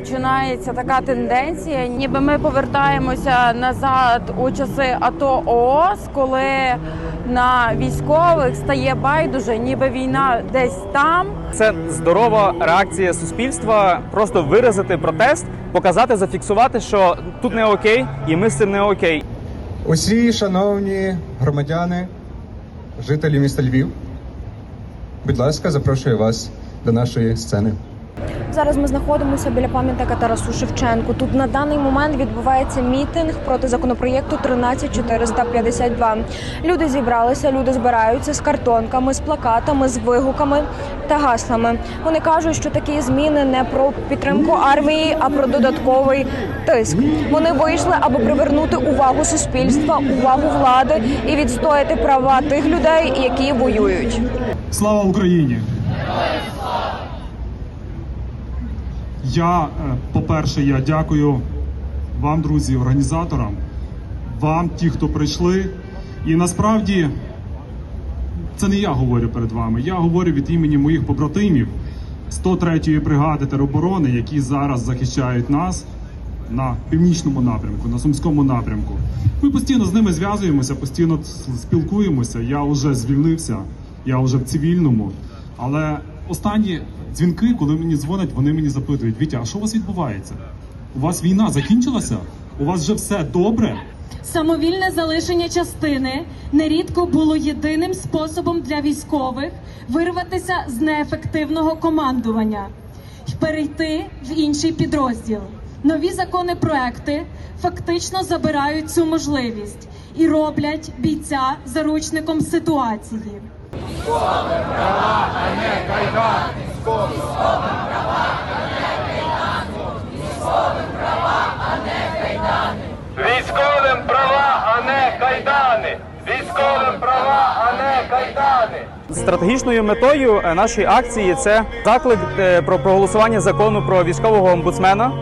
починається така тенденція, ніби ми повертаємося назад у часи АТО ООС, коли на військових стає байдуже, ніби війна десь там. Це здорова реакція суспільства. Просто виразити протест, показати, зафіксувати, що тут не окей, і ми з цим не окей. Усі шановні громадяни, жителі міста Львів, будь ласка, запрошую вас до нашої сцени. Зараз ми знаходимося біля пам'ятника Тарасу Шевченку. Тут на даний момент відбувається мітинг проти законопроєкту 13452. Люди зібралися, люди збираються з картонками, з плакатами, з вигуками та гаслами. Вони кажуть, що такі зміни не про підтримку армії, а про додатковий тиск. Вони вийшли, аби привернути увагу суспільства, увагу влади і відстояти права тих людей, які воюють. Слава Україні! Я, е, по-перше, я дякую вам, друзі, організаторам, вам, ті, хто прийшли. І насправді це не я говорю перед вами. Я говорю від імені моїх побратимів 103-ї бригади тероборони, які зараз захищають нас на північному напрямку, на сумському напрямку. Ми постійно з ними зв'язуємося, постійно спілкуємося. Я вже звільнився, я вже в цивільному. Але останні дзвінки, коли мені дзвонять, вони мені запитують: Вітя, а що у вас відбувається? У вас війна закінчилася? У вас вже все добре? Самовільне залишення частини нерідко було єдиним способом для військових вирватися з неефективного командування і перейти в інший підрозділ. Нові закони проекти фактично забирають цю можливість і роблять бійця заручником ситуації. Військовим права, а не кайдани! Військовим права, Стратегічною метою е, нашої акції це заклик е, про проголосування закону про військового омбудсмена.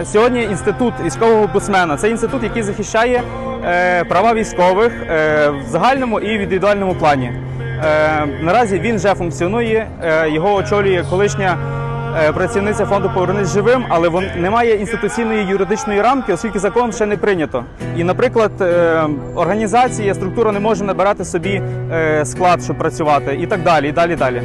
Е, Сьогодні інститут військового омбудсмена це інститут, який захищає права військових в загальному і в індивідуальному плані. Наразі він вже функціонує. Його очолює колишня працівниця фонду Повернись живим, але вон немає інституційної юридичної рамки, оскільки закон ще не прийнято. І, наприклад, е, організація, структура не може набирати собі е, склад, щоб працювати, і так далі. І далі далі.